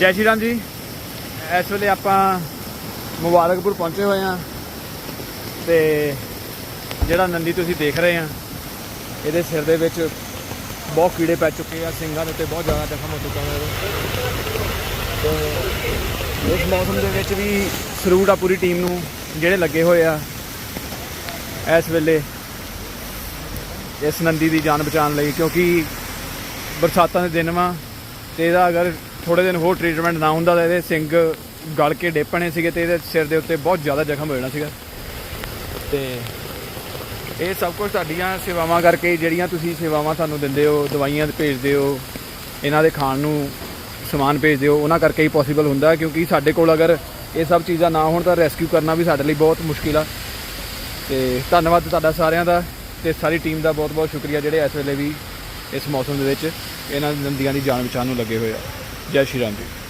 ਜੈ ਸ਼੍ਰੀ ਰਾਮ ਜੀ। ਇਸ ਵੇਲੇ ਆਪਾਂ ਮੁਬਾਰਕਪੁਰ ਪਹੁੰਚੇ ਹੋਏ ਹਾਂ ਤੇ ਜਿਹੜਾ ਨੰਦੀ ਤੁਸੀਂ ਦੇਖ ਰਹੇ ਆ ਇਹਦੇ ਸਿਰ ਦੇ ਵਿੱਚ ਬਹੁਤ ਕੀੜੇ ਪੈ ਚੁੱਕੇ ਆ ਸਿੰਘਾਂ ਦੇ ਉੱਤੇ ਬਹੁਤ ਜ਼ਿਆਦਾ ਜ਼ਖਮ ਹੋ ਚੁੱਕਾ ਹੈ ਤੇ ਇਸ ਮੌਸਮ ਦੇ ਵਿੱਚ ਵੀ ਸਰੂਟ ਆ ਪੂਰੀ ਟੀਮ ਨੂੰ, ਜਿਹੜੇ ਲੱਗੇ ਹੋਏ ਆ ਇਸ ਵੇਲੇ ਇਸ ਨੰਦੀ ਦੀ ਜਾਨ ਬਚਾਉਣ ਲਈ, ਕਿਉਂਕਿ ਬਰਸਾਤਾਂ ਦੇ ਦਿਨ ਵਾ ਤੇ ਇਹਦਾ ਅਗਰ ਥੋੜੇ ਦਿਨ ਹੋਰ ਟ੍ਰੀਟਮੈਂਟ ਨਾ ਹੁੰਦਾ ਤਾਂ ਇਹਦੇ ਸਿੰਘ ਗਲ ਕੇ ਡੇਪਣੇ ਸੀਗੇ ਤੇ ਇਹਦੇ ਸਿਰ ਦੇ ਉੱਤੇ ਬਹੁਤ ਜ਼ਿਆਦਾ ਜ਼ਖਮ ਹੋ ਜਾਣਾ ਸੀਗਾ। ਤੇ ਇਹ ਸਭ ਕੁਝ ਤੁਹਾਡੀਆਂ ਸੇਵਾਵਾਂ ਕਰਕੇ ਜਿਹੜੀਆਂ ਤੁਸੀਂ ਸੇਵਾਵਾਂ ਸਾਨੂੰ ਦਿੰਦੇ ਹੋ, ਦਵਾਈਆਂ ਭੇਜਦੇ ਹੋ, ਇਹਨਾਂ ਦੇ ਖਾਣ ਨੂੰ ਸਮਾਨ ਭੇਜਦੇ ਹੋ, ਉਹਨਾਂ ਕਰਕੇ ਹੀ ਪੋਸੀਬਲ ਹੁੰਦਾ ਕਿਉਂਕਿ ਸਾਡੇ ਕੋਲ ਅਗਰ ਇਹ ਸਭ ਚੀਜ਼ਾਂ ਨਾ ਹੋਣ ਤਾਂ ਰੈਸਕਿਊ ਕਰਨਾ ਵੀ ਸਾਡੇ ਲਈ ਬਹੁਤ ਮੁਸ਼ਕਿਲ ਆ। ਤੇ ਧੰਨਵਾਦ ਤੁਹਾਡਾ ਸਾਰਿਆਂ ਦਾ ਤੇ ਸਾਰੀ ਟੀਮ ਦਾ ਬਹੁਤ ਬਹੁਤ ਸ਼ੁਕਰੀਆ ਜਿਹੜੇ ਇਸ ਵੇਲੇ ਵੀ ਇਸ ਮੌਸਮ ਦੇ ਵਿੱਚ ਇਹਨਾਂ ਨੰਦੀਆਂ ਦੀ ਜਾਨ ਬਚਾਉਣ ਨੂੰ ਲੱਗੇ ਹੋਏ ਆ। ਜੈ ਸ਼੍ਰੀ ਰਾਮ ਜੀ